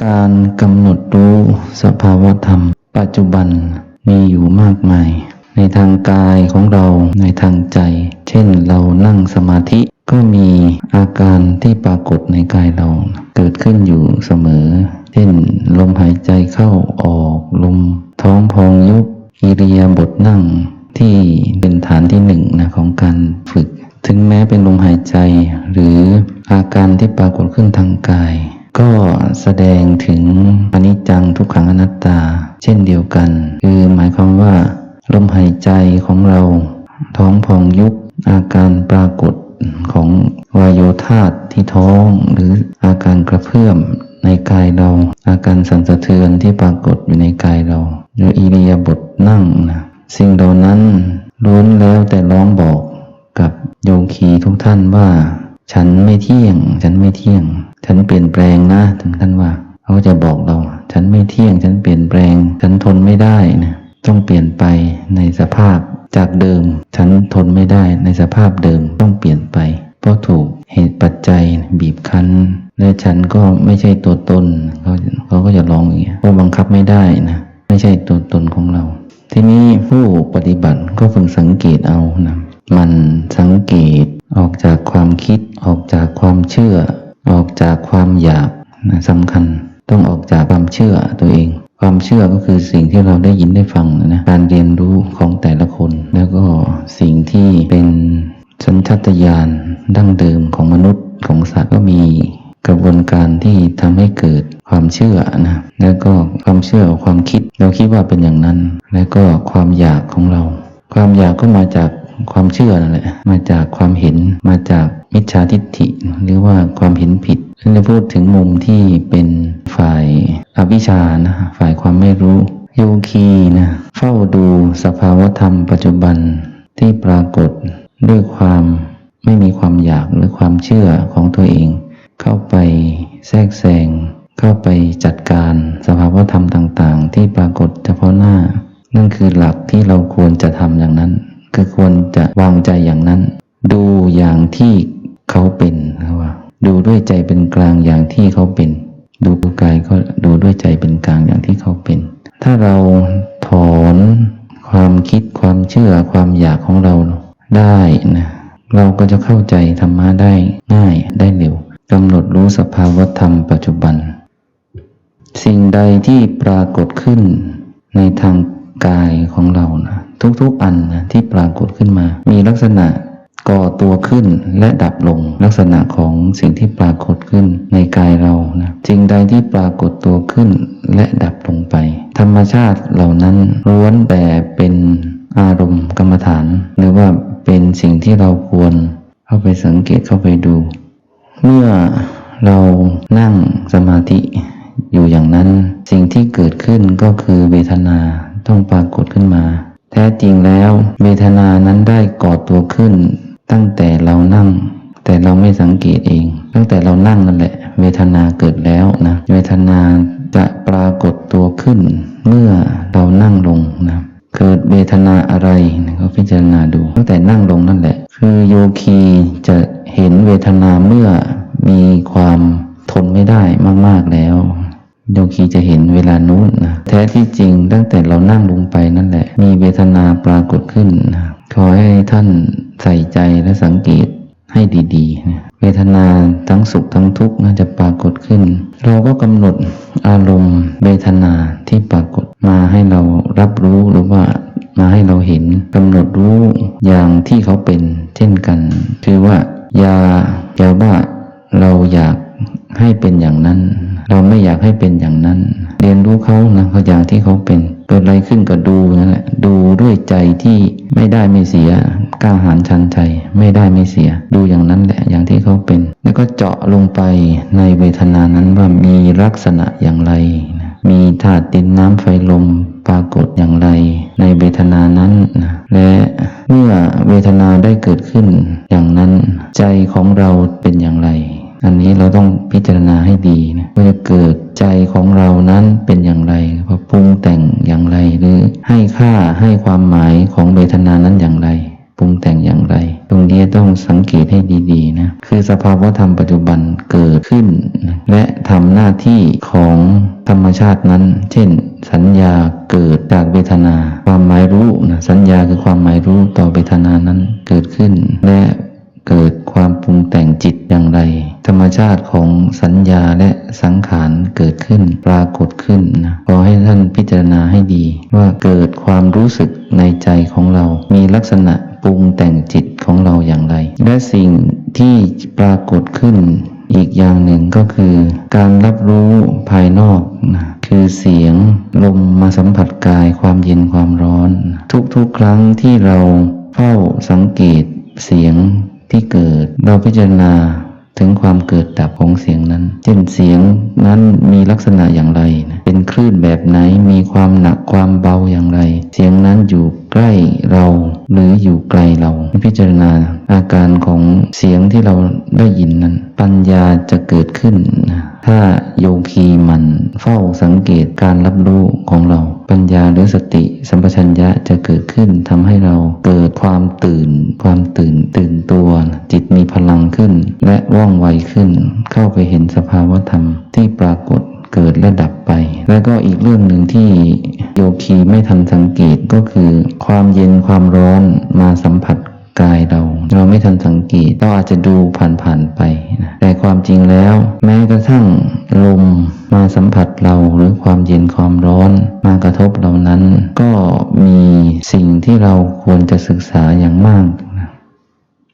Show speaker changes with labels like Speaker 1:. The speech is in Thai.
Speaker 1: การกำหนดรู้สภาวธรรม ปัจจุบันมีอยู่มากมาย ในทางกายของเราในทางใจ เช่นเรานั่งสมาธิก็มีอาการที่ปรากฏในกายเรา เกิดขึ้นอยู่เสมอ เช่น ลมหายใจเข้าออกลมท้องพองยุบอิริยาบถนั่งที่เป็นฐานที่หนึ่งนะของการฝึก ถึงแม้เป็นลมหายใจหรืออาการที่ปรากฏขึ้นทางกาย ก็แสดงถึงอนิจจังทุกขังอนัตตา เช่นเดียวกัน คือหมายความว่า ลมหายใจของเรา ท้องพองยุบอาการปรากฏของวายโยธาตที่ท้อง หรืออาการกระเพื่อมในกายเรา อาการสั่นสะเทือนที่ปรากฏอยู่ในกายเราหรืออิริยาบถนั่งนะสิ่งเหล่านั้นล้วนแล้วแต่ร้องบอกกับโยคีทุกท่านว่า ฉันไม่เที่ยง ฉันไม่เที่ยง ฉันเปลี่ยนแปลงนะถึงท่านว่าเขาจะบอกเรา ฉันไม่เที่ยง ฉันเปลี่ยนแปลง ฉันทนไม่ได้นะต้องเปลี่ยนไปในสภาพจากเดิม ฉันทนไม่ได้ในสภาพเดิมต้องเปลี่ยนไป เพราะถูกเหตุปัจจัยบีบคั้น และฉันก็ไม่ใช่ตัวตนเขาเขาก็จะร้องอย่างเงี้ยเพราะบังคับไม่ได้นะไม่ใช่ตัวตนของเรา ทีนี้ผู้ปฏิบัติก็ฝึกสังเกตเอานะมันสังเกตออกจากความคิดออกจากความเชื่อ ออกจากความอยากนะสำคัญ ต้องออกจากความเชื่อตัวเอง ความเชื่อก็คือสิ่งที่เราได้ยินได้ฟังนะการเรียนรู้ของแต่ละคน แล้วก็สิ่งที่เป็นสัญชาตญาณดั้งเดิมของมนุษย์ของสัตว์ก็มีกระบวนการที่ทำให้เกิดความเชื่อนะแล้วก็ความเชื่อความคิด เราคิดว่าเป็นอย่างนั้น แล้วก็ความอยากของเรา ความอยากก็มาจาก ความเชื่อนั่นแหละ มาจากความเห็น มาจากมิจฉาทิฏฐิ หรือว่าความเห็นผิดซึ่งจะพูดถึงมุมที่เป็นฝ่ายอวิชชานะฝ่ายความไม่รู้ โยคีนะเฝ้าดูสภาวธรรมปัจจุบันที่ปรากฏด้วยความไม่มีความอยากหรือความเชื่อของตัวเอง เข้าไปแทรกแซงเข้าไปจัดการสภาวธรรมต่าง ๆ ที่ปรากฏเฉพาะหน้า นั่นคือหลักที่เราควรจะทำอย่างนั้น คือควรจะวางใจอย่างนั้น ดูอย่างที่เขาเป็นนะว่า ดูด้วยใจเป็นกลางอย่างที่เขาเป็น ดูกายก็ดูด้วยใจเป็นกลางอย่างที่เขาเป็น ถ้าเราถอนความคิดความเชื่อความอยากของเราได้นะเราก็จะเข้าใจธรรมะได้ง่ายได้เร็วกำหนดรู้สภาวธรรมปัจจุบัน สิ่งใดที่ปรากฏขึ้นในทางกายของเรานะ ทุกๆอันนะที่ปรากฏขึ้นมา มีลักษณะก่อตัวขึ้นและดับลงลักษณะของสิ่งที่ปรากฏขึ้นในกายเรานะสิ่งใดที่ปรากฏตัวขึ้นและดับลงไป ธรรมชาติเหล่านั้นล้วนแต่เป็นอารมณ์กรรมฐาน หรือว่าเป็นสิ่งที่เราควรเข้าไปสังเกตเข้าไปดู เมื่อเรานั่งสมาธิอยู่อย่างนั้น สิ่งที่เกิดขึ้นก็คือเวทนาต้องปรากฏขึ้นมา แท้จริงแล้วเวทนานั้นได้ก่อตัวขึ้น ตั้งแต่เรานั่ง แต่เราไม่สังเกตเอง ตั้งแต่เรานั่งนั่นแหละ เวทนาเกิดแล้วนะเวทนาจะปรากฏตัวขึ้น เมื่อเรานั่งลงนะเกิดเวทนาอะไรนะก็พิจารณาดูตั้งแต่นั่งลงนั่นแหละ คือโยคีจะเห็นเวทนาเมื่อมีความทนไม่ได้มาก ๆแล้ว โยคีจะเห็นเวลานู้นนะแท้ที่จริงตั้งแต่เรานั่งลงไปนั่นแหละ มีเวทนาปรากฏขึ้นนะขอให้ท่านใส่ใจและสังเกตให้ดีๆนะเวทนาทั้งสุขทั้งทุกข์นะจะปรากฏขึ้น เราก็กำหนดอารมณ์เวทนาที่ปรากฏมาให้เรารับรู้หรือว่ามาให้เราเห็นกำหนดรู้อย่างที่เขาเป็นเช่นกัน คือว่าอย่าอย่าว่าเราอยากให้เป็นอย่างนั้น เราไม่อยากให้เป็นอย่างนั้น เรียนรู้เขานะเขาอย่างที่เขาเป็นเกิดอะไรขึ้นก็ดูนั่นแหละดูด้วยใจที่ไม่ได้ไม่เสียกล้าหาญชันใจไม่ได้ไม่เสีย ดูอย่างนั้นแหละอย่างที่เขาเป็น แล้วก็เจาะลงไปในเวทนานั้นว่ามีลักษณะอย่างไร มีธาตุดินน้ำไฟลมปรากฏอย่างไร ในเวทนานั้นนะและเมื่อเวทนาได้เกิดขึ้นอย่างนั้น ใจของเราเป็นอย่างไร อันนี้เราต้องพิจารณาให้ดีนะว่าจะเกิดใจของเรานั้นเป็นอย่างไรพอปรุงแต่งอย่างไร หรือให้ค่าให้ความหมายของเวทนานั้นอย่างไรปรุงแต่งอย่างไร ตรงนี้ต้องสังเกตให้ดี ๆ นะ คือสภาวะธรรมปัจจุบันเกิดขึ้นนะและทำหน้าที่ของธรรมชาตินั้น เช่น สัญญาเกิดจากเวทนา ความหมายรู้นะสัญญาคือความหมายรู้ต่อเวทนานั้นเกิดขึ้น และ เกิดความปรุงแต่งจิตอย่างไร ธรรมชาติของสัญญาและสังขารเกิดขึ้นปรากฏขึ้นนะขอให้ท่านพิจารณาให้ดี ว่าเกิดความรู้สึกในใจของเรา มีลักษณะปรุงแต่งจิตของเราอย่างไร และสิ่งที่ปรากฏขึ้นอีกอย่างหนึ่งก็คือ การรับรู้ภายนอกนะคือเสียงลมมาสัมผัสกายความเย็นความร้อน ทุกๆครั้งที่เราเฝ้าสังเกตเสียง ที่เกิด เราพิจารณาถึงความเกิดดับของเสียงนั้น เช่นเสียงนั้นมีลักษณะอย่างไรนะเป็นคลื่นแบบไหน มีความหนักความเบาอย่างไร เสียงนั้นอยู่ใกล้เราหรืออยู่ไกลเรา พิจารณาอาการของเสียงที่เราได้ยินนั้น ปัญญาจะเกิดขึ้น ถ้าโยคีมันเฝ้าสังเกตการรับรู้ของเรา ปัญญาหรือสติสัมปชัญญะจะเกิดขึ้นทำให้เราเกิดความตื่น ความตื่นตื่นตัว จิตมีพลังขึ้น และว่องไวขึ้น เข้าไปเห็นสภาวธรรมที่ปรากฏเกิดและดับไป แล้วก็อีกเรื่องหนึ่งที่โยคีไม่ทันสังเกตก็คือ ความเย็นความร้อนมาสัมผัสกายเรา เราไม่ทันสังเกตเราอาจจะดูผ่านๆไปนะแต่ความจริงแล้ว แม้กระทั่ง ลมมาสัมผัสเราหรือความเย็นความร้อนมากระทบเรานั้น ก็มีสิ่งที่เราควรจะศึกษาอย่างมาก